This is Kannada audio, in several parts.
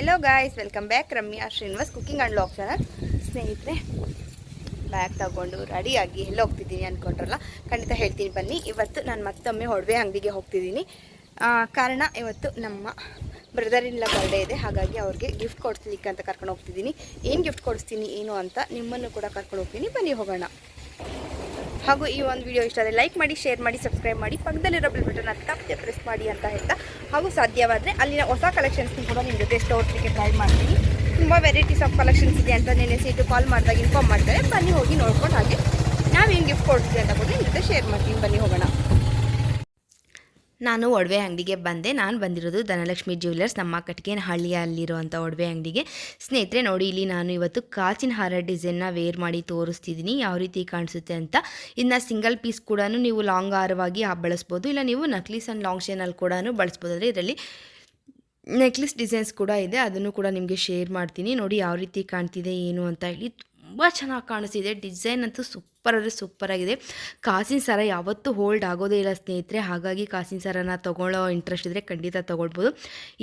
Hello guys welcome back Ramya Srinivas cooking and vlog channel ಸ್ನೇಹಿತರೆ ಬ್ಯಾಗ್ ತಗೊಂಡು ರೆಡಿಯಾಗಿ ಎಲ್ಲ ಹೋಗ್ತಿದ್ದೀನಿ ಅಂದ್ಕೊಂಡ್ರಲ್ಲ ಖಂಡಿತ ಹೇಳ್ತೀನಿ. ಬನ್ನಿ. ಇವತ್ತು ನಾನು ಮತ್ತೊಮ್ಮೆ ಒಡವೆ ಅಂಗಡಿಗೆ ಹೋಗ್ತಿದ್ದೀನಿ. ಕಾರಣ ಇವತ್ತು ನಮ್ಮ ಬ್ರದರ್ ಬರ್ಡೇ ಇದೆ. ಹಾಗಾಗಿ ಅವ್ರಿಗೆ ಗಿಫ್ಟ್ ಕೊಡಿಸ್ಲಿಕ್ಕೆ ಅಂತ ಕರ್ಕೊಂಡು ಹೋಗ್ತಿದ್ದೀನಿ. ಏನು ಗಿಫ್ಟ್ ಕೊಡಿಸ್ತೀನಿ, ಏನು ಅಂತ ನಿಮ್ಮನ್ನು ಕೂಡ ಕರ್ಕೊಂಡು ಹೋಗ್ತೀನಿ. ಬನ್ನಿ, ಹೋಗೋಣ. ಹಾಗೂ ಈ ಒಂದು ವಿಡಿಯೋ ಇಷ್ಟ ಆದರೆ ಲೈಕ್ ಮಾಡಿ ಶೇರ್ ಮಾಡಿ ಸಬ್ಸ್ಕ್ರೈಬ್ ಮಾಡಿ. ಪಕ್ಕದಲ್ಲಿರೋ ಬಿಲ್ ಬಟನ್ ತಪ್ಪದೆ ಪ್ರೆಸ್ ಮಾಡಿ ಅಂತ ಹೇಳ್ತಾ ಹಾಗೂ ಸಾಧ್ಯವಾದರೆ ಅಲ್ಲಿನ ಹೊಸ ಕಲೆಕ್ಷನ್ಸ್ನ ಕೂಡ ನಿಮ್ಮ ಜೊತೆ ತೋರಿಸಲಿಕ್ಕೆ ಟ್ರೈ ಮಾಡ್ತೀನಿ. ತುಂಬ ವೆರೈಟೀಸ್ ಆಫ್ ಕಲೆಕ್ಷನ್ಸ್ ಇದೆ ಅಂತ ನೆನೆ ಸೀಟು ಕಾಲ್ ಮಾಡಿದಾಗ ಇನ್ಫಾರ್ಮ್ ಮಾಡ್ತಾರೆ. ಬನ್ನಿ ಹೋಗಿ ನೋಡ್ಕೊಂಡು ಹಾಗೆ ನಾವೇನು ಗಿಫ್ಟ್ ಕೊಡ್ತೀವಿ ಅಂತ ಕೂಡ ನಿಮ್ಮ ಜೊತೆ ಶೇರ್ ಮಾಡ್ತೀನಿ. ಬನ್ನಿ ಹೋಗೋಣ. ನಾನು ಒಡವೆ ಅಂಗಡಿಗೆ ಬಂದೆ. ನಾನು ಬಂದಿರೋದು ಧನಲಕ್ಷ್ಮಿ ಜ್ಯುವೆಲರ್ಸ್ ನಮ್ಮ ಕಟ್ಗೆನಹಳ್ಳಿಯಲ್ಲಿರುವಂಥ ಒಡವೆ ಅಂಗಡಿಗೆ. ಸ್ನೇಹಿತರೆ, ನೋಡಿ, ಇಲ್ಲಿ ನಾನು ಇವತ್ತು ಕಾಚಿನ ಹಾರ ಡಿಸೈನ್ನ ವೇರ್ ಮಾಡಿ ತೋರಿಸ್ತಿದ್ದೀನಿ. ಯಾವ ರೀತಿ ಕಾಣಿಸುತ್ತೆ ಅಂತ. ಇನ್ನು ಸಿಂಗಲ್ ಪೀಸ್ ಕೂಡ ನೀವು ಲಾಂಗ್ ಹಾರವಾಗಿ ಬಳಸ್ಬೋದು. ಇಲ್ಲ, ನೀವು ನಕ್ಲೀಸ್ ಆ್ಯಂಡ್ ಲಾಂಗ್ ಚೇನಲ್ಲಿ ಕೂಡ ಬಳಸ್ಬೋದು. ಅಂದರೆ ಇದರಲ್ಲಿ ನೆಕ್ಲೆಸ್ ಡಿಸೈನ್ಸ್ ಕೂಡ ಇದೆ. ಅದನ್ನು ಕೂಡ ನಿಮಗೆ ಶೇರ್ ಮಾಡ್ತೀನಿ. ನೋಡಿ, ಯಾವ ರೀತಿ ಕಾಣ್ತಿದೆ, ಏನು ಅಂತ ಹೇಳಿ. ತುಂಬ ಚೆನ್ನಾಗಿ ಕಾಣಿಸ್ತಿದೆ. ಡಿಸೈನ್ ಅಂತೂ ಸೂಪರ್ ಅಂದರೆ ಸೂಪರ್ ಆಗಿದೆ. ಕಾಸಿನ ಸರ ಯಾವತ್ತೂ ಹೋಲ್ಡ್ ಆಗೋದೇ ಇಲ್ಲ ಸ್ನೇಹಿತರೆ. ಹಾಗಾಗಿ ಕಾಸಿನ ಸರನ ತೊಗೊಳ್ಳೋ ಇಂಟ್ರೆಸ್ಟ್ ಇದ್ದರೆ ಖಂಡಿತ ತೊಗೊಳ್ಬೋದು.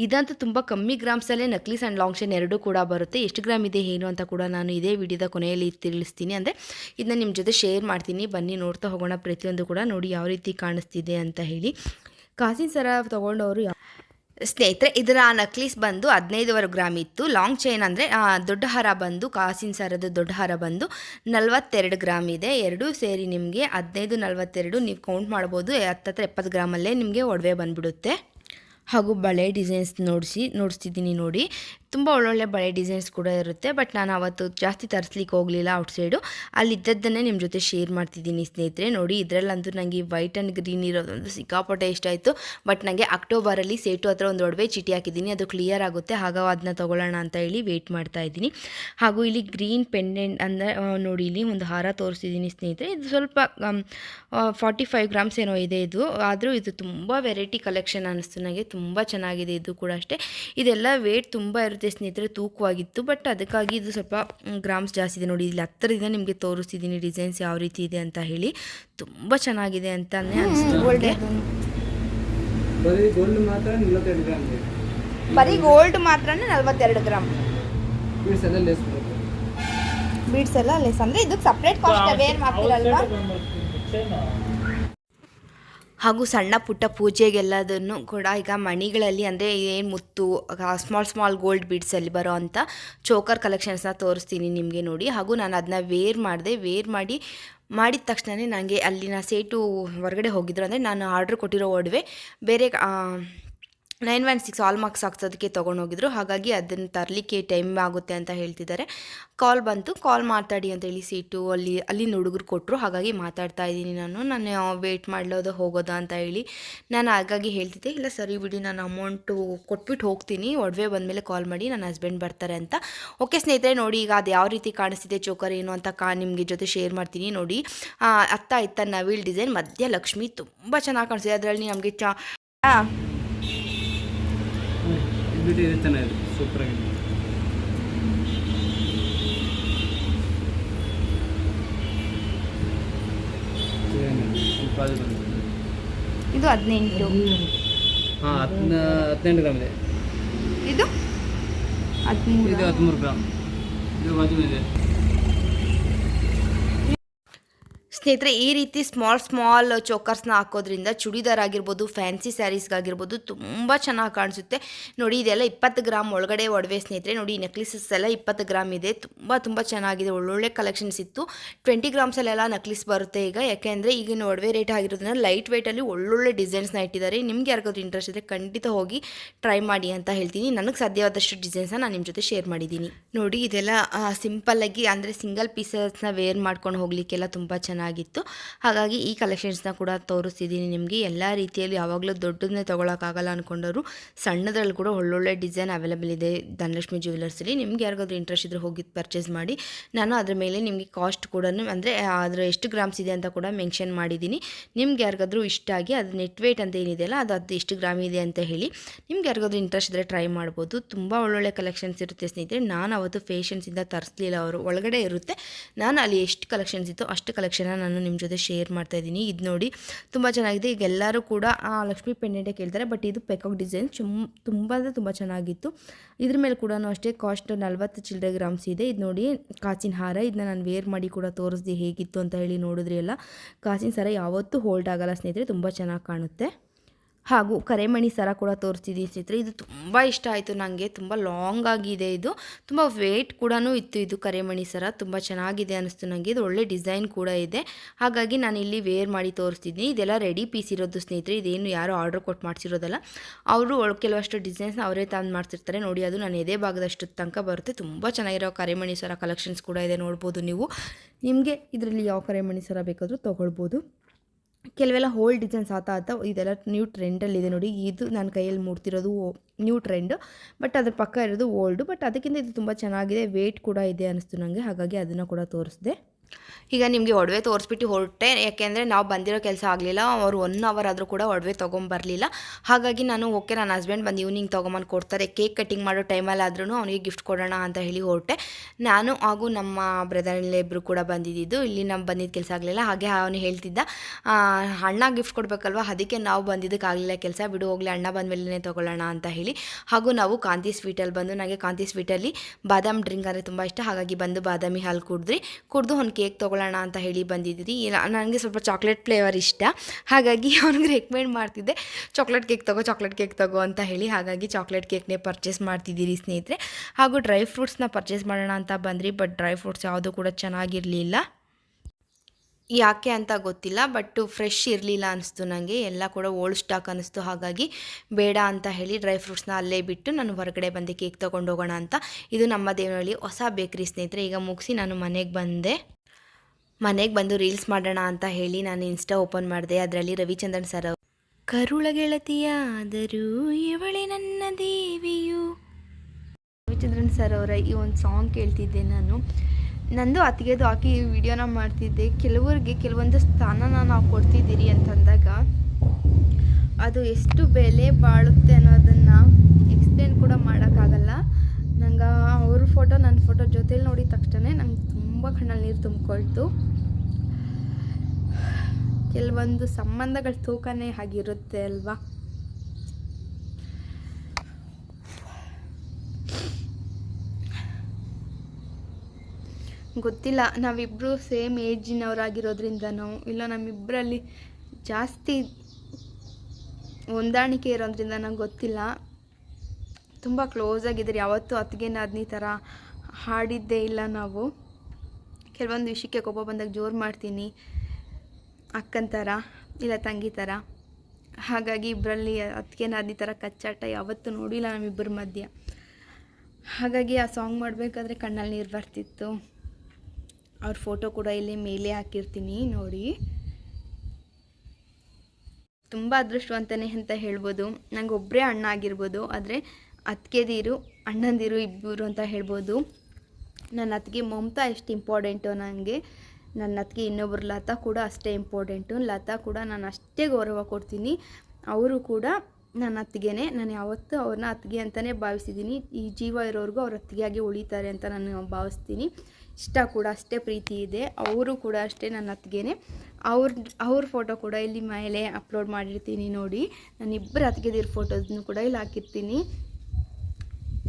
ಇದಂತೂ ತುಂಬ ಕಮ್ಮಿ ಗ್ರಾಮ್ಸಲ್ಲೇ ನಕ್ಲೀಸ್ ಆ್ಯಂಡ್ ಲಾಂಗ್ ಚೈನ್ ಎರಡೂ ಕೂಡ ಬರುತ್ತೆ. ಎಷ್ಟು ಗ್ರಾಮ್ ಇದೆ, ಏನು ಅಂತ ಕೂಡ ನಾನು ಇದೇ ವಿಡಿಯೋದ ಕೊನೆಯಲ್ಲಿ ತಿಳಿಸ್ತೀನಿ. ಅಂದರೆ ಇದನ್ನ ನಿಮ್ಮ ಜೊತೆ ಶೇರ್ ಮಾಡ್ತೀನಿ. ಬನ್ನಿ, ನೋಡ್ತಾ ಹೋಗೋಣ. ಪ್ರತಿಯೊಂದು ಕೂಡ ನೋಡಿ ಯಾವ ರೀತಿ ಕಾಣಿಸ್ತಿದೆ ಅಂತ ಹೇಳಿ. ಕಾಸಿನ ಸರ ತೊಗೊಂಡವರು ಸ್ನೇಹಿತರೆ, ಇದರ ನಕ್ಲೀಸ್ ಬಂದು ಹದಿನೈದುವರೆ ಗ್ರಾಮ್ ಇತ್ತು. ಲಾಂಗ್ ಚೈನ್ ಅಂದರೆ ದೊಡ್ಡ ಹಾರ ಬಂದು, ಕಾಸಿನ ಸರದ ದೊಡ್ಡ ಹಾರ ಬಂದು ನಲ್ವತ್ತೆರಡು ಗ್ರಾಮ್ ಇದೆ. ಎರಡೂ ಸೇರಿ ನಿಮಗೆ ಹದಿನೈದು, ನಲ್ವತ್ತೆರಡು ನೀವು ಕೌಂಟ್ ಮಾಡ್ಬೋದು. ಹತ್ತತ್ರ ಎಪ್ಪತ್ತು ಗ್ರಾಮಲ್ಲೇ ನಿಮಗೆ ಒಡವೆ ಬಂದುಬಿಡುತ್ತೆ. ಹಾಗೂ ಬಳೆ ಡಿಸೈನ್ಸ್ ನೋಡಿಸಿ, ನೋಡಿಸ್ತಿದ್ದೀನಿ ನೋಡಿ. ತುಂಬ ಒಳ್ಳೊಳ್ಳೆ ಬಳೆ ಡಿಸೈನ್ಸ್ ಕೂಡ ಇರುತ್ತೆ, ಬಟ್ ನಾನು ಅವತ್ತು ಜಾಸ್ತಿ ತರಿಸ್ಲಿಕ್ಕೆ ಹೋಗಲಿಲ್ಲ ಔಟ್ಸೈಡು. ಅಲ್ಲಿದ್ದದ್ದನ್ನೇ ನಿಮ್ಮ ಜೊತೆ ಶೇರ್ ಮಾಡ್ತಿದ್ದೀನಿ ಸ್ನೇಹಿತರೆ. ನೋಡಿ, ಇದರಲ್ಲಂತೂ ನನಗೆ ವೈಟ್ ಆ್ಯಂಡ್ ಗ್ರೀನ್ ಇರೋದೊಂದು ಸಿಕ್ಕಾಪಟ್ಟೆ ಇಷ್ಟ ಆಯಿತು. ಬಟ್ ನನಗೆ ಅಕ್ಟೋಬರಲ್ಲಿ ಸೇಟು ಹತ್ರ ಒಂದು ಒಡವೆ ಚೀಟಿ ಹಾಕಿದ್ದೀನಿ. ಅದು ಕ್ಲಿಯರ್ ಆಗುತ್ತೆ. ಹಾಗ ಅದನ್ನ ತೊಗೊಳ್ಳೋಣ ಅಂತ ಹೇಳಿ ವೆಯ್ಟ್ ಮಾಡ್ತಾ ಇದ್ದೀನಿ. ಹಾಗೂ ಇಲ್ಲಿ ಗ್ರೀನ್ ಪೆಂಡೆಂಟ್ ಅಂದರೆ ನೋಡಿ, ಇಲ್ಲಿ ಒಂದು ಹಾರ ತೋರಿಸಿದ್ದೀನಿ ಸ್ನೇಹಿತರೆ. ಇದು ಸ್ವಲ್ಪ ಫಾರ್ಟಿ ಫೈವ್ ಗ್ರಾಮ್ಸ್ ಏನೋ ಇದೆ ಇದು. ಆದರೂ ಇದು ತುಂಬ ವೆರೈಟಿ ಕಲೆಕ್ಷನ್ ಅನ್ನಿಸ್ತು ನನಗೆ ತುಂಬ ಚೆನ್ನಾಗಿದೆ. ಇದು ಕೂಡ ಅಷ್ಟೇ. ಇದೆಲ್ಲ ವೇಟ್ ತುಂಬ ಇರುತ್ತೆ. ಸ್ನೇಹಿತರೆ ತೂಕವಾಗಿತ್ತು. ಬಟ್ ಅದಕ್ಕಾಗಿ ಇದು ಸ್ವಲ್ಪ ಗ್ರಾಮ್ಸ್ ಜಾಸ್ತಿ ಇದೆ ನೋಡಿ. ಇಲ್ಲಿ ಹತ್ತಿರದಿಂದ ನಿಮಗೆ ತೋರಿಸ್ತಿದ್ದೀನಿ ಡಿಸೈನ್ಸ್ ಯಾವ ರೀತಿ ಇದೆ ಅಂತ ಹೇಳಿ. ತುಂಬ ಚೆನ್ನಾಗಿದೆ ಅಂತ ಅನಿಸ್ತು. ಬರೀ ಗೋಲ್ಡ್ ಮಾತ್ರ ನಲವತ್ತೆರಡು ಗ್ರಾಮ್ ಬರೀ ಗೋಲ್ಡ್ ಮಾತ್ರನೇ ನಲ್ವತ್ತೆರಡು ಗ್ರಾಮ್ ಬೀಟ್ಸ್ ಎಲ್ಲ ಲೆಸ್ ಬರುತ್ತೆ. ಬೀಡ್ಸ್ ಎಲ್ಲ ಲೆಸ್ ಅಂದರೆ ಇದಕ್ಕೆ ಸಪ್ರೇಟ್ ಕಾಸ್ಟ್ ವೇರ್ ಮಾಡ್ತೀರಲ್ವಾ ಹಾಗೂ ಸಣ್ಣ ಪುಟ್ಟ ಪೂಜೆಗೆಲ್ಲದನ್ನು ಕೂಡ ಈಗ ಮಣಿಗಳಲ್ಲಿ ಅಂದರೆ ಏನು ಮುತ್ತು ಸ್ಮಾಲ್ ಸ್ಮಾಲ್ ಗೋಲ್ಡ್ ಬೀಡ್ಸಲ್ಲಿ ಬರೋ ಅಂಥ ಚೋಕರ್ ಕಲೆಕ್ಷನ್ಸ್ನ ತೋರಿಸ್ತೀನಿ ನಿಮಗೆ ನೋಡಿ. ಹಾಗೂ ನಾನು ಅದನ್ನ ವೇರ್ ಮಾಡಿದೆ ವೇರ್ ಮಾಡಿ, ಮಾಡಿದ ತಕ್ಷಣವೇ ನನಗೆ ಅಲ್ಲಿನ ಸೇಟು ಹೊರಗಡೆ ಹೋಗಿದ್ರು ಅಂದರೆ ನಾನು ಆರ್ಡ್ರ್ ಕೊಟ್ಟಿರೋ ಒಡವೆ, ಬೇರೆ nine one six hallmarks ಹಾಕ್ಸೋದಕ್ಕೆ ತೊಗೊಂಡೋಗಿದ್ರು. ಹಾಗಾಗಿ ಅದನ್ನು ತರಲಿಕ್ಕೆ ಟೈಮ್ ಆಗುತ್ತೆ ಅಂತ ಹೇಳ್ತಿದ್ದಾರೆ. ಕಾಲ್ ಬಂತು. ಕಾಲ್ ಮಾತಾಡಿ ಅಂತ ಹೇಳಿ ಸೀಟು ಅಲ್ಲಿ, ಅಲ್ಲಿನ ಹುಡುಗರು ಕೊಟ್ಟರು ಹಾಗಾಗಿ ಮಾತಾಡ್ತಾ ಇದ್ದೀನಿ ನಾನು. ನಾನು ವೇಟ್ ಮಾಡಲೋದು, ಹೋಗೋದಾ ಅಂತ ಹೇಳಿ ನಾನು ಹಾಗಾಗಿ ಹೇಳ್ತಿದ್ದೆ. ಇಲ್ಲ ಸರಿ ಬಿಡಿ, ನಾನು ಅಮೌಂಟು ಕೊಟ್ಬಿಟ್ಟು ಹೋಗ್ತೀನಿ. ಒಡವೆ ಬಂದಮೇಲೆ ಕಾಲ್ ಮಾಡಿ ನನ್ನ ಹಸ್ಬೆಂಡ್ ಬರ್ತಾರೆ ಅಂತ. ಓಕೆ ಸ್ನೇಹಿತರೆ, ನೋಡಿ ಈಗ ಅದು ಯಾವ ರೀತಿ ಕಾಣಿಸ್ತಿದೆ, ಚೋಕರ್ ಏನು ಅಂತ ಕಾ ನಿಮಗೆ ಜೊತೆ ಶೇರ್ ಮಾಡ್ತೀನಿ. ನೋಡಿ ಅತ್ತ ಇತ್ತ ನವಿಲ್ ಡಿಸೈನ್ ಮಧ್ಯ ಲಕ್ಷ್ಮಿ ತುಂಬ ಚೆನ್ನಾಗಿ ಕಾಣಿಸ್ತಿದೆ. ಅದರಲ್ಲಿ ನಮಗೆ ಚಾ ಇದು ಚೆನ್ನಾಗಿದೆ ಸೂಪರ್ ಆಗಿದೆ. ಇದೇನು? ಸ್ವಲ್ಪ ಅದು ಬಂದಿದೆ. ಇದು ಹದಿನೆಂಟು. ಹಾ ಹದಿನ ಹದಿನೆಂಟು ಗ್ರಾಮ್ ಇದೆ. ಇದು? ಹದಿಮೂರು. ಇದು ಹದಿಮೂರು ಗ್ರಾಮ್. ಇದು ಬಾಜು ಇದೆ ಸ್ನೇಹಿತರೆ, ಈ ರೀತಿ ಸ್ಮಾಲ್ ಸ್ಮಾಲ್ ಚೋಕರ್ಸ್ನ ಹಾಕೋದ್ರಿಂದ ಚೂಡಿದಾರ್ ಆಗಿರ್ಬೋದು ಫ್ಯಾನ್ಸಿ ಸ್ಯಾರೀಸ್ಗಾಗಿರ್ಬೋದು ತುಂಬ ಚೆನ್ನಾಗಿ ಕಾಣಿಸುತ್ತೆ. ನೋಡಿ, ಇದೆಲ್ಲ ಇಪ್ಪತ್ತು ಗ್ರಾಮ್ ಒಳಗಡೆ ಒಡವೆ ಸ್ನೇಹಿತರೆ, ನೋಡಿ ನೆಕ್ಲೆಸಸ್ ಎಲ್ಲ ಇಪ್ಪತ್ತು ಗ್ರಾಮ್ ಇದೆ. ತುಂಬ ತುಂಬ ಚೆನ್ನಾಗಿದೆ. ಒಳ್ಳೊಳ್ಳೆ ಕಲೆಕ್ಷನ್ಸ್ ಇತ್ತು. ಟ್ವೆಂಟಿ ಗ್ರಾಮ್ಸಲ್ಲೆಲ್ಲ ನಕ್ಲಿಸ್ ಬರುತ್ತೆ ಈಗ. ಯಾಕೆಂದರೆ ಈಗಿನ ಒಡವೆ ರೇಟ್ ಆಗಿರೋದ್ರಿಂದ ಲೈಟ್ ವೆಯ್ಟಲ್ಲಿ ಒಳ್ಳೊಳ್ಳೆ ಡಿಸೈನ್ಸ್ನ ಇಟ್ಟಿದ್ದಾರೆ. ನಿಮ್ಗೆ ಯಾರಿಗಾದ್ರೂ ಇಂಟ್ರೆಸ್ಟ್ ಇದೆ ಖಂಡಿತ ಹೋಗಿ ಟ್ರೈ ಮಾಡಿ ಅಂತ ಹೇಳ್ತೀನಿ. ನನಗೆ ಸಾಧ್ಯವಾದಷ್ಟು ಡಿಸೈನ್ಸ್ನ ನಾನು ನಿಮ್ಮ ಜೊತೆ ಶೇರ್ ಮಾಡಿದ್ದೀನಿ. ನೋಡಿ, ಇದೆಲ್ಲ ಸಿಂಪಲ್ಲಾಗಿ ಅಂದರೆ ಸಿಂಗಲ್ ಪೀಸಸ್ನ ವೇರ್ ಮಾಡ್ಕೊಂಡು ಹೋಗಲಿಕ್ಕೆಲ್ಲ ತುಂಬ ಚೆನ್ನಾಗಿತ್ತು ಹಾಗಾಗಿ ಈ ಕಲೆಕ್ಷನ್ಸ್ನ ಕೂಡ ತೋರಿಸ್ತಿದ್ದೀನಿ ನಿಮಗೆ. ಎಲ್ಲ ರೀತಿಯಲ್ಲಿ ಯಾವಾಗಲೂ ದೊಡ್ಡದನ್ನೇ ತೊಗೊಳಕ್ಕಾಗಲ್ಲ ಅಂದ್ಕೊಂಡವರು ಸಣ್ಣದ್ರಲ್ಲಿ ಕೂಡ ಒಳ್ಳೊಳ್ಳೆ ಡಿಸೈನ್ ಅವೈಲೇಬಲ್ ಇದೆ ಧನಲಕ್ಷ್ಮಿ ಜ್ಯುವೆಲರ್ಸಲ್ಲಿ ನಿಮ್ಗೆ ಯಾರಿಗಾದ್ರೂ ಇಂಟ್ರೆಸ್ಟ್ ಇದ್ದರೆ ಹೋಗಿ ಪರ್ಚೇಸ್ ಮಾಡಿ. ನಾನು ಅದ್ರ ಮೇಲೆ ನಿಮಗೆ ಕಾಸ್ಟ್ ಕೂಡ ಅಂದರೆ ಅದರ ಎಷ್ಟು ಗ್ರಾಮ್ಸ್ ಇದೆ ಅಂತ ಕೂಡ ಮೆನ್ಷನ್ ಮಾಡಿದ್ದೀನಿ. ನಿಮ್ಗೆ ಯಾರಿಗಾದ್ರೂ ಇಷ್ಟ ಆಗಿ ಅದು ನೆಟ್ ವೇಟ್ ಅಂತ ಏನಿದೆಯಲ್ಲ, ಅದು ಅದು ಎಷ್ಟು ಗ್ರಾಮ್ ಇದೆ ಅಂತ ಹೇಳಿ ನಿಮ್ಗೆ ಯಾರಿಗಾದ್ರೂ ಇಂಟ್ರೆಸ್ಟ್ ಇದ್ದರೆ ಟ್ರೈ ಮಾಡ್ಬೋದು. ತುಂಬ ಒಳ್ಳೊಳ್ಳೆ ಕಲೆಕ್ಷನ್ಸ್ ಇರುತ್ತೆ ಸ್ನೇಹಿತರೆ. ನಾನು ಅವತ್ತು ಫೇಷನ್ಸಿಂದ ತರಿಸ್ಲಿಲ್ಲ ಅವರು. ಒಳಗಡೆ ಇರುತ್ತೆ. ನಾನು ಅಲ್ಲಿ ಎಷ್ಟು ಕಲೆಕ್ಷನ್ಸ್ ಇತ್ತು ಅಷ್ಟು ಕಲೆಕ್ಷನ್ನ ನಾನು ನಿಮ್ಮ ಜೊತೆ ಶೇರ್ ಮಾಡ್ತಾ ಇದ್ದೀನಿ. ಇದು ನೋಡಿ ತುಂಬ ಚೆನ್ನಾಗಿದೆ. ಈಗ ಎಲ್ಲರೂ ಕೂಡ ಲಕ್ಷ್ಮಿ ಪೆಂಡೆಂಟೇ ಕೇಳ್ತಾರೆ ಬಟ್ ಇದು ಪೆಕಾಕ್ ಡಿಸೈನ್ ಚುಮ್, ತುಂಬ ಅಂದರೆ ತುಂಬ ಚೆನ್ನಾಗಿತ್ತು. ಇದ್ರ ಮೇಲೆ ಕೂಡ ಅಷ್ಟೇ ಕಾಸ್ಟ್ ನಲ್ವತ್ತು ಚಿಲ್ಲರೆ ಗ್ರಾಮ್ಸ್ ಇದೆ. ಇದು ನೋಡಿ ಕಾಸಿನ ಹಾರ. ಇದನ್ನ ನಾನು ವೇರ್ ಮಾಡಿ ಕೂಡ ತೋರಿಸ್ದೆ ಹೇಗಿತ್ತು ಅಂತ ಹೇಳಿ ನೋಡಿದ್ರಿ ಎಲ್ಲ ಕಾಸಿನ ಸರ ಯಾವತ್ತೂ ಹೋಲ್ಡ್ ಆಗಲ್ಲ ಸ್ನೇಹಿತರೆ, ತುಂಬ ಚೆನ್ನಾಗಿ ಕಾಣುತ್ತೆ. ಹಾಗೂ ಕರೆಮಣಿ ಸರ ಕೂಡ ತೋರಿಸಿದ್ದೀನಿ ಸ್ನೇಹಿತರೆ. ಇದು ತುಂಬ ಇಷ್ಟ ಆಯಿತು ನನಗೆ ತುಂಬ ಲಾಂಗ್ ಆಗಿದೆ ಇದು. ತುಂಬ ವೇಟ್ ಕೂಡ ಇತ್ತು ಇದು ಕರೆಮಣಿ ಸರ. ತುಂಬ ಚೆನ್ನಾಗಿದೆ ಅನ್ನಿಸ್ತು ನನಗೆ ಇದು ಒಳ್ಳೆ ಡಿಸೈನ್ ಕೂಡ ಇದೆ. ಹಾಗಾಗಿ ನಾನು ಇಲ್ಲಿ ವೇರ್ ಮಾಡಿ ತೋರಿಸ್ತಿದ್ದೀನಿ ಇದೆಲ್ಲ ರೆಡಿ ಪೀಸ್ ಇರೋದು ಸ್ನೇಹಿತರೆ. ಇದೇನು ಯಾರು ಆರ್ಡರ್ ಕೊಟ್ಟು ಮಾಡಿಸಿರೋದಲ್ಲ. ಅವರು ಕೆಲವಷ್ಟು ಡಿಸೈನ್ಸ್ನ ಅವರೇ ತಂದು ಮಾಡ್ತಿರ್ತಾರೆ ನೋಡಿ, ಅದು ನಾನು ಎದೆ ಭಾಗದಷ್ಟು ತನಕ ಬರುತ್ತೆ. ತುಂಬ ಚೆನ್ನಾಗಿರೋ ಕರೆಮಣಿ ಸರ ಕಲೆಕ್ಷನ್ಸ್ ಕೂಡ ಇದೆ ನೋಡ್ಬೋದು ನೀವು. ನಿಮಗೆ ಇದರಲ್ಲಿ ಯಾವ ಕರೆಮಣಿ ಸರ ಬೇಕಾದರೂ ತೊಗೊಳ್ಬೋದು. ಕೆಲವೆಲ್ಲ ಹೋಲ್ಡ್ ಡಿಸೈನ್ಸ್ ಆತ ಆತ ಇದೆಲ್ಲ ನ್ಯೂ ಟ್ರೆಂಡಲ್ಲಿದೆ ನೋಡಿ. ಇದು ನನ್ನ ಕೈಯಲ್ಲಿ ಮೂಡ್ತಿರೋದು ನ್ಯೂ ಟ್ರೆಂಡ್ ಬಟ್ ಅದ್ರ ಪಕ್ಕ ಇರೋದು ಓಲ್ಡು ಬಟ್ ಅದಕ್ಕಿಂತ ಇದು ತುಂಬ ಚೆನ್ನಾಗಿದೆ. ವೇಟ್ ಕೂಡ ಇದೆ ಅನ್ನಿಸ್ತು ನನಗೆ ಹಾಗಾಗಿ ಅದನ್ನು ಕೂಡ ತೋರಿಸಿದೆ. ಈಗ ನಿಮಗೆ ಒಡವೆ ತೋರಿಸ್ಬಿಟ್ಟು ಹೊರಟೆ, ಯಾಕೆಂದರೆ ನಾವು ಬಂದಿರೋ ಕೆಲಸ ಆಗಲಿಲ್ಲ, ಅವ್ರು ಒನ್ ಅವರ್ ಆದರೂ ಕೂಡ ಒಡವೆ ತೊಗೊಂಬರಲಿಲ್ಲ ಹಾಗಾಗಿ ನಾನು, ಓಕೆ ನನ್ನ ಹಸ್ಬೆಂಡ್ ಬಂದು ಈವ್ನಿಂಗ್ ತೊಗೊಂಬಂದು ಕೊಡ್ತಾರೆ ಕೇಕ್ ಕಟ್ಟಿಂಗ್ ಮಾಡೋ ಟೈಮಲ್ಲಿ ಆದ್ರೂ ಅವನಿಗೆ ಗಿಫ್ಟ್ ಕೊಡೋಣ ಅಂತ ಹೇಳಿ ಹೊರಟೆ. ನಾನು ಹಾಗೂ ನಮ್ಮ ಬ್ರದರ್ ಇಬ್ಬರು ಕೂಡ ಬಂದಿದ್ದು ಇಲ್ಲಿ ನಮ್ಮ ಬಂದಿದ್ದ ಕೆಲಸ ಆಗಲಿಲ್ಲ, ಹಾಗೆ ಅವನು ಹೇಳ್ತಿದ್ದ ಅಣ್ಣ ಗಿಫ್ಟ್ ಕೊಡಬೇಕಲ್ವ, ಅದಕ್ಕೆ ನಾವು ಬಂದಿದ್ದಕ್ಕೆ ಆಗಲಿಲ್ಲ ಕೆಲಸ, ಬಿಡು, ಹೋಗಲಿ, ಅಣ್ಣ ಬಂದ ಮೇಲೇ ತೊಗೊಳ್ಳೋಣ ಅಂತ ಹೇಳಿ. ಹಾಗೂ ನಾವು ಕಾಂತಿ ಸ್ವೀಟಲ್ಲಿ ಬಂದು ನನಗೆ ಕಾಂತಿ ಸ್ವೀಟಲ್ಲಿ ಬಾದಾಮಿ ಡ್ರಿಂಕ್ ಅಂದರೆ ತುಂಬ ಇಷ್ಟ, ಹಾಗಾಗಿ ಬಂದು ಬಾದಾಮಿ ಹಾಲು ಕುಡಿದ್ರಿ ಕುಡಿದು ಕೇಕ್ ತೊಗೊಳ್ಳೋಣ ಅಂತ ಹೇಳಿ ಬಂದಿದ್ದೀರಿ. ನನಗೆ ಸ್ವಲ್ಪ ಚಾಕ್ಲೇಟ್ ಫ್ಲೇವರ್ ಇಷ್ಟ. ಹಾಗಾಗಿ ಅವ್ನಿಗೆ ರೆಕಮೆಂಡ್ ಮಾಡ್ತಿದ್ದೆ ಚಾಕ್ಲೇಟ್ ಕೇಕ್ ತಗೋ ಚಾಕ್ಲೇಟ್ ಕೇಕ್ ತಗೋ ಅಂತ ಹೇಳಿ. ಹಾಗಾಗಿ ಚಾಕ್ಲೇಟ್ ಕೇಕ್ನೇ ಪರ್ಚೇಸ್ ಮಾಡ್ತಿದ್ದೀರಿ ಸ್ನೇಹಿತರೆ. ಹಾಗೂ ಡ್ರೈ ಫ್ರೂಟ್ಸ್ನ ಪರ್ಚೇಸ್ ಮಾಡೋಣ ಅಂತ ಬಂದ್ರಿ ಬಟ್ ಡ್ರೈ ಫ್ರೂಟ್ಸ್ ಯಾವುದು ಕೂಡ ಚೆನ್ನಾಗಿರಲಿಲ್ಲ. ಯಾಕೆ ಅಂತ ಗೊತ್ತಿಲ್ಲ ಬಟ್ ಫ್ರೆಶ್ ಇರಲಿಲ್ಲ ಅನಿಸ್ತು ನನಗೆ ಎಲ್ಲ ಕೂಡ ಓಲ್ಡ್ ಸ್ಟಾಕ್ ಅನ್ನಿಸ್ತು ಹಾಗಾಗಿ ಬೇಡ ಅಂತ ಹೇಳಿ ಡ್ರೈ ಫ್ರೂಟ್ಸ್ನ ಅಲ್ಲೇ ಬಿಟ್ಟು ನಾನು ಹೊರಗಡೆ ಬಂದೆ ಕೇಕ್ ತೊಗೊಂಡು ಹೋಗೋಣ ಅಂತ. ಇದು ನಮ್ಮ ದೇವನಹಳ್ಳಿ ಹೊಸ ಬೇಕ್ರಿ ಸ್ನೇಹಿತರೆ. ಈಗ ಮುಗಿಸಿ ನಾನು ಮನೆಗೆ ಬಂದೆ. ಮನೆಗೆ ಬಂದು ರೀಲ್ಸ್ ಮಾಡೋಣ ಅಂತ ಹೇಳಿ ನಾನು ಇನ್ಸ್ಟಾ ಓಪನ್ ಮಾಡಿದೆ. ಅದರಲ್ಲಿ ರವಿಚಂದ್ರನ್ ಸರ್ ಅವರು, ಕರುಳ ಗೆಳತಿಯಾದರೂ ಇವಳೆ ನನ್ನ ದೇವಿಯು. ರವಿಚಂದ್ರನ್ ಸರ್ ಅವರ ಈ ಒಂದು ಸಾಂಗ್ ಕೇಳ್ತಿದ್ದೆ ನಾನು. ನಂದು ಅತ್ತಿಗೆದು ಹಾಕಿ ಈ ವಿಡಿಯೋನ ಮಾಡ್ತಿದ್ದೆ. ಕೆಲವರಿಗೆ ಕೆಲವೊಂದು ಸ್ಥಾನನ ನಾವು ಕೊಡ್ತಿದ್ದೀರಿ ಅಂತಂದಾಗ, ಅದು ಎಷ್ಟು ಬೆಲೆ ಬಾಳುತ್ತೆ ಅನ್ನೋದನ್ನು ಎಕ್ಸ್ಪ್ಲೇನ್ ಕೂಡ ಮಾಡೋಕ್ಕಾಗಲ್ಲ. ನಂಗೆ ಫೋಟೋ ನನ್ನ ಫೋಟೋ ಜೊತೇಲಿ ನೋಡಿದ ತಕ್ಷಣ ನಂಗೆ ತುಂಬ ಕಣ್ಣಲ್ಲಿ ನೀರು ತುಂಬಿಕೊಳ್ತು. ಕೆಲವೊಂದು ಸಂಬಂಧಗಳ ತೂಕನೇ ಹಾಗಿರುತ್ತೆ ಅಲ್ವಾ? ಗೊತ್ತಿಲ್ಲ ನಾವಿಬ್ಬರು ಸೇಮ್ ಏಜಿನವರಾಗಿರೋದ್ರಿಂದನೋ ಇಲ್ಲ ನಮ್ಮಿಬ್ಬರಲ್ಲಿ ಜಾಸ್ತಿ ಹೊಂದಾಣಿಕೆ ಇರೋದ್ರಿಂದ ನಂಗೆ ಗೊತ್ತಿಲ್ಲ. ತುಂಬ ಕ್ಲೋಸ್ ಆಗಿದ್ದಾರೆ. ಯಾವತ್ತೂ ಅತ್ತಿಗೆ ನಾದ್ನಿ ಥರ ಹಾಡಿದ್ದೇ ಇಲ್ಲ ನಾವು. ಕೆಲವೊಂದು ವಿಷಯಕ್ಕೆ ಕೋಪ ಬಂದಾಗ ಜೋರು ಮಾಡ್ತೀನಿ. ಅಕ್ಕನ ಥರ, ಇಲ್ಲ ತಂಗಿ ಥರ. ಹಾಗಾಗಿ ಇಬ್ಬರಲ್ಲಿ ಅತ್ತಿಗೆ ನಾದ್ನಿ ಥರ ಕಚ್ಚಾಟ ಯಾವತ್ತೂ ನೋಡಿಲ್ಲ ನಮ್ಮಿಬ್ಬರ ಮಧ್ಯ. ಹಾಗಾಗಿ ಆ ಸಾಂಗ್ ಮಾಡಬೇಕಾದ್ರೆ ಕಣ್ಣಲ್ಲಿ ನೀರು ಬರ್ತಿತ್ತು. ಅವ್ರ ಫೋಟೋ ಕೂಡ ಇಲ್ಲಿ ಮೇಲೆ ಹಾಕಿರ್ತೀನಿ ನೋಡಿ. ತುಂಬ ಅದೃಷ್ಟವಂತನೇ ಅಂತ ಹೇಳ್ಬೋದು. ನಂಗೆ ಒಬ್ಬರೇ ಅಣ್ಣ ಆಗಿರ್ಬೋದು, ಆದರೆ ಅತ್ತಿಗೆದೀರು ಅಣ್ಣಂದಿರು ಇಬ್ಬರು ಅಂತ ಹೇಳ್ಬೋದು. ನನ್ನ ಅತ್ತಿಗೆ ಮಮತಾ ಎಷ್ಟು ಇಂಪಾರ್ಟೆಂಟು ನನಗೆ. ನನ್ನ ಅತ್ತಿಗೆ ಇನ್ನೊಬ್ಬರು ಲತಾ ಕೂಡ ಅಷ್ಟೇ ಇಂಪಾರ್ಟೆಂಟು ಲತಾ ಕೂಡ ನಾನು ಅಷ್ಟೇ ಗೌರವ ಕೊಡ್ತೀನಿ. ಅವರು ಕೂಡ ನನ್ನ ಅತ್ತಿಗೆನೇ. ನಾನು ಯಾವತ್ತೂ ಅವ್ರನ್ನ ಅತ್ತಿಗೆ ಅಂತಲೇ ಭಾವಿಸಿದ್ದೀನಿ. ಈ ಜೀವ ಇರೋರಿಗೂ ಅವ್ರ ಅತ್ತಿಗೆಯಾಗಿ ಉಳಿತಾರೆ ಅಂತ ನಾನು ಭಾವಿಸ್ತೀನಿ. ಇಷ್ಟ ಕೂಡ ಅಷ್ಟೇ, ಪ್ರೀತಿ ಇದೆ. ಅವರು ಕೂಡ ಅಷ್ಟೇ ನನ್ನ ಅತ್ತಿಗೆನೇ. ಅವ್ರ ಅವ್ರ ಫೋಟೋ ಕೂಡ ಇಲ್ಲಿ ಮೇಲೆ ಅಪ್ಲೋಡ್ ಮಾಡಿರ್ತೀನಿ ನೋಡಿ. ನಾನು ಇಬ್ಬರು ಅತ್ತಿಗೆದಿರ ಫೋಟೋದನ್ನು ಕೂಡ ಇಲ್ಲಿ ಹಾಕಿರ್ತೀನಿ.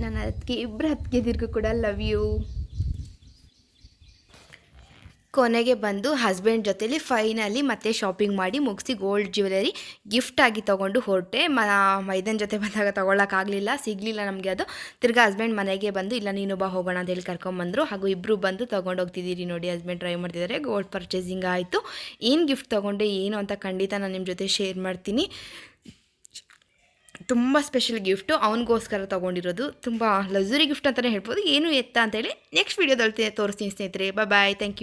ನನ್ನ ಅದಕ್ಕೆ ಇಬ್ಬರು ಅತ್ತಿಗೆದಿರ್ಗೂ ಕೂಡ ಲವ್ ಯು ಕೊನೆಗೆ ಬಂದು ಹಸ್ಬೆಂಡ್ ಜೊತೆಲಿ ಫೈನಲಿ ಮತ್ತೆ ಶಾಪಿಂಗ್ ಮಾಡಿ ಮುಗಿಸಿ ಗೋಲ್ಡ್ ಜ್ಯುವೆಲರಿ ಆಗಿ ತೊಗೊಂಡು ಹೊರಟೆ. ಮ ಮೈದನ್ ಜೊತೆ ಬಂದಾಗ ತೊಗೊಳಕ್ಕಾಗಲಿಲ್ಲ ಸಿಗಲಿಲ್ಲ ನಮಗೆ ಅದು. ತಿರ್ಗಿ ಹಸ್ಬೆಂಡ್ ಮನೆಗೆ ಬಂದು, ಇಲ್ಲ ನೀನು ಬಾ ಹೋಗೋಣ ಅಂತ ಹೇಳಿ ಕರ್ಕೊಂಬಂದರು. ಹಾಗೂ ಇಬ್ಬರು ಬಂದು ತೊಗೊಂಡು ಹೋಗ್ತಿದ್ದೀರಿ ನೋಡಿ ಹಸ್ಬೆಂಡ್ ಟ್ರೈ ಮಾಡ್ತಿದ್ದಾರೆ ಗೋಲ್ಡ್ ಪರ್ಚೇಸಿಂಗ್ ಆಯಿತು. ಏನು ಗಿಫ್ಟ್ ತೊಗೊಂಡೆ, ಏನು ಅಂತ ಖಂಡಿತ ನಾನು ನಿಮ್ಮ ಜೊತೆ ಶೇರ್ ಮಾಡ್ತೀನಿ. ತುಂಬ ಸ್ಪೆಷಲ್ ಗಿಫ್ಟು ಅವನಿಗೋಸ್ಕರ ತೊಗೊಂಡಿರೋದು. ತುಂಬ ಲಕ್ಸುರಿ ಗಿಫ್ಟ್ ಅಂತಲೇ ಹೇಳ್ಬೋದು. ಏನು ಎತ್ತ ಅಂತೇಳಿ ನೆಕ್ಸ್ಟ್ ವೀಡಿಯೋದಲ್ಲಿ ತೋರಿಸ್ತೀನಿ ಸ್ನೇಹಿತರೆ. Bye thank you